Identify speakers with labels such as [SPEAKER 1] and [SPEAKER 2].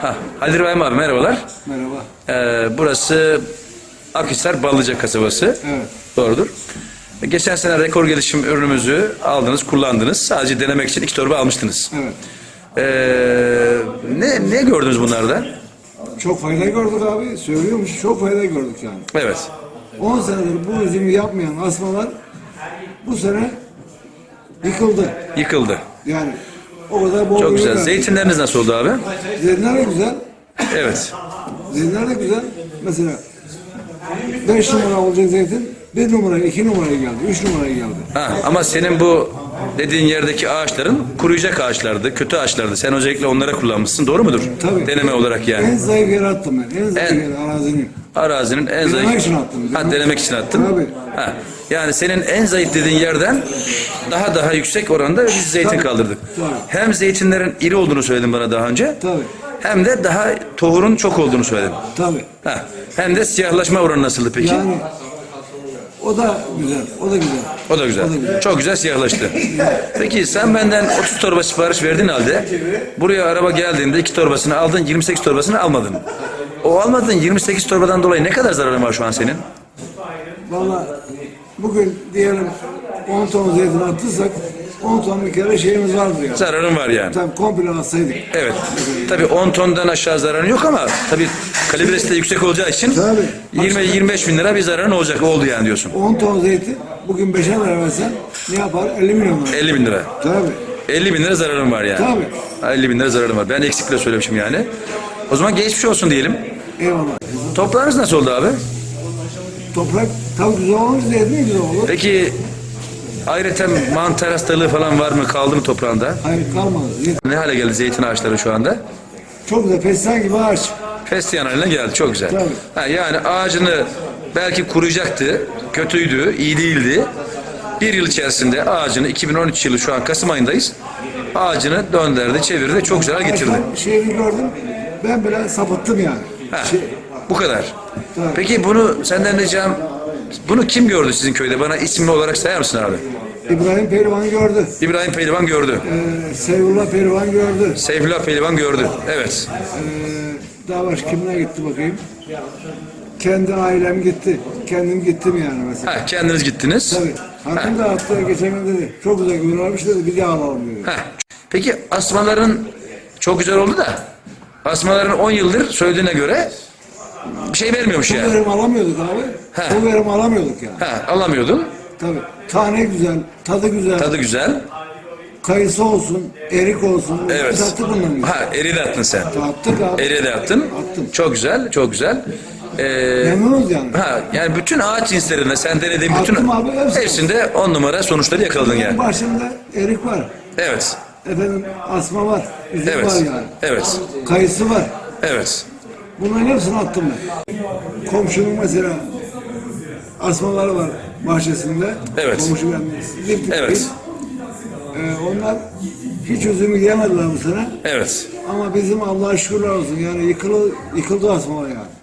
[SPEAKER 1] Ha, Halil İbrahim abi merhabalar.
[SPEAKER 2] Merhaba.
[SPEAKER 1] Ee, burası Akhisar Ballıca kasabası.
[SPEAKER 2] Evet.
[SPEAKER 1] Doğrudur. Geçen sene rekor gelişim ürünümüzü aldınız, kullandınız. Sadece denemek için iki torba almıştınız.
[SPEAKER 2] Evet.
[SPEAKER 1] Ee, ne ne gördünüz bunlarda?
[SPEAKER 2] Çok fayda gördük abi. Söylüyormuş çok fayda gördük yani.
[SPEAKER 1] Evet.
[SPEAKER 2] 10 senedir bu üzümü yapmayan asmalar bu sene yıkıldı.
[SPEAKER 1] Yıkıldı.
[SPEAKER 2] Yani o kadar bol
[SPEAKER 1] Çok güzel.
[SPEAKER 2] verdik.
[SPEAKER 1] Zeytinleriniz nasıl oldu abi?
[SPEAKER 2] Zeytinler de güzel.
[SPEAKER 1] Evet.
[SPEAKER 2] Zeytinler de güzel. Mesela 5 numara olacak zeytin 1 numaraya 2 numaraya geldi. 3 numaraya geldi.
[SPEAKER 1] Ha, ama senin bu dediğin yerdeki ağaçların kuruyacak ağaçlardı, kötü ağaçlardı. Sen özellikle onlara kullanmışsın. Doğru mudur?
[SPEAKER 2] Tabii.
[SPEAKER 1] Deneme olarak yani.
[SPEAKER 2] En zayıf yere attım ben. En zayıf
[SPEAKER 1] En-
[SPEAKER 2] yere arazinin.
[SPEAKER 1] Arazinin en
[SPEAKER 2] Denemek
[SPEAKER 1] zayıf.
[SPEAKER 2] için attım.
[SPEAKER 1] Ha, denemek için attın.
[SPEAKER 2] Tabii.
[SPEAKER 1] Ha. Yani senin en zayıf dediğin yerden daha daha yüksek oranda biz zeytin
[SPEAKER 2] Tabii.
[SPEAKER 1] kaldırdık.
[SPEAKER 2] Tabii.
[SPEAKER 1] Hem zeytinlerin iri olduğunu söyledin bana daha önce.
[SPEAKER 2] Tabii.
[SPEAKER 1] Hem de daha tohurun çok olduğunu söyledin.
[SPEAKER 2] Tabii.
[SPEAKER 1] Ha. Hem de siyahlaşma oranı nasıldı peki?
[SPEAKER 2] Yani o da güzel. O da güzel.
[SPEAKER 1] O da güzel.
[SPEAKER 2] O da güzel.
[SPEAKER 1] Çok güzel siyahlaştı. Peki sen benden 30 torba sipariş verdiğin halde buraya araba geldiğinde iki torbasını aldın 28 torbasını almadın. O almadığın 28 torbadan dolayı ne kadar zararın var şu an senin?
[SPEAKER 2] Valla bugün diyelim 10 ton zeytin attıysak 10 ton bir kere şeyimiz vardır ya.
[SPEAKER 1] Zararın var yani.
[SPEAKER 2] Tabii komple atsaydık.
[SPEAKER 1] Evet. Tabii 10 tondan aşağı zararın yok ama tabii kalibresi de yüksek olacağı için
[SPEAKER 2] Tabii.
[SPEAKER 1] 20-25 bin lira bir zararın olacak oldu yani diyorsun.
[SPEAKER 2] 10 ton zeytin bugün 5'e lira versen ne yapar? 50 milyon lira.
[SPEAKER 1] 50 bin lira.
[SPEAKER 2] Tabii.
[SPEAKER 1] 50 bin lira zararın var yani.
[SPEAKER 2] Tabii.
[SPEAKER 1] Ha, 50 bin lira zararın var. Ben eksikle söylemişim yani. O zaman geçmiş olsun diyelim.
[SPEAKER 2] Eyvallah.
[SPEAKER 1] Toprağınız nasıl oldu abi?
[SPEAKER 2] Toprak tabii güzel olmuş zeytin de güzel olur.
[SPEAKER 1] Peki ayrıca mantar hastalığı falan var mı? Kaldı mı toprağında?
[SPEAKER 2] Hayır kalmadı.
[SPEAKER 1] Ne hale geldi zeytin ağaçları şu anda?
[SPEAKER 2] çok güzel. Fesleğen gibi ağaç.
[SPEAKER 1] Fesleğen haline geldi. Çok güzel.
[SPEAKER 2] Tabii.
[SPEAKER 1] Ha, yani ağacını belki kuruyacaktı, kötüydü, iyi değildi. Bir yıl içerisinde ağacını, 2013 yılı şu an Kasım ayındayız. Ağacını döndürdü, çevirdi, çok güzel getirdi.
[SPEAKER 2] Şeyini gördüm. Ben bile sapıttım yani.
[SPEAKER 1] Ha,
[SPEAKER 2] Şey,
[SPEAKER 1] bu kadar. Peki bunu senden ricam, bunu kim gördü sizin köyde? Bana isimli olarak sayar mısın abi?
[SPEAKER 2] İbrahim Pehlivan gördü.
[SPEAKER 1] İbrahim Pehlivan gördü.
[SPEAKER 2] Ee, Seyfullah Pehlivan gördü.
[SPEAKER 1] Seyfullah Pehlivan gördü. Evet.
[SPEAKER 2] Ee, daha başka kimine gitti bakayım. Kendi ailem gitti. Kendim gittim yani mesela.
[SPEAKER 1] Ha, kendiniz gittiniz.
[SPEAKER 2] Tabii. Hakim da hatta geçen gün dedi. Çok güzel gün olmuş dedi. Bir daha alalım dedi.
[SPEAKER 1] Ha. Peki asmaların çok güzel oldu da asmaların 10 yıldır söylediğine göre bir şey vermiyormuş
[SPEAKER 2] Bu
[SPEAKER 1] yani.
[SPEAKER 2] verim alamıyorduk abi.
[SPEAKER 1] He.
[SPEAKER 2] Bu verim alamıyorduk yani.
[SPEAKER 1] Ha, alamıyordun.
[SPEAKER 2] Tabii. Tane güzel, tadı güzel,
[SPEAKER 1] Tadı güzel.
[SPEAKER 2] kayısı olsun, erik olsun.
[SPEAKER 1] Evet.
[SPEAKER 2] Biz attık bunları.
[SPEAKER 1] Ha, eri de attın sen.
[SPEAKER 2] Attık abi.
[SPEAKER 1] Eri de attın.
[SPEAKER 2] Attım.
[SPEAKER 1] Çok güzel, çok güzel. Ee,
[SPEAKER 2] Memnunuz yani.
[SPEAKER 1] ha, yani bütün ağaç cinslerinde sen denediğin bütün
[SPEAKER 2] Attım abi, hepsi.
[SPEAKER 1] hepsinde on numara sonuçları yakaladın yani.
[SPEAKER 2] Başında erik var.
[SPEAKER 1] Evet.
[SPEAKER 2] Efendim asma var. Üzüm
[SPEAKER 1] Evet.
[SPEAKER 2] var yani.
[SPEAKER 1] Evet.
[SPEAKER 2] Kayısı var.
[SPEAKER 1] Evet.
[SPEAKER 2] Bunların hepsini attım ben. Komşunun mesela asmaları var bahçesinde.
[SPEAKER 1] Evet.
[SPEAKER 2] Komşu ben dip
[SPEAKER 1] Evet.
[SPEAKER 2] Ee, onlar hiç üzümü yemediler bu sene.
[SPEAKER 1] Evet.
[SPEAKER 2] Ama bizim Allah'a şükürler olsun yani yıkıldı, yıkıldı asmalar yani.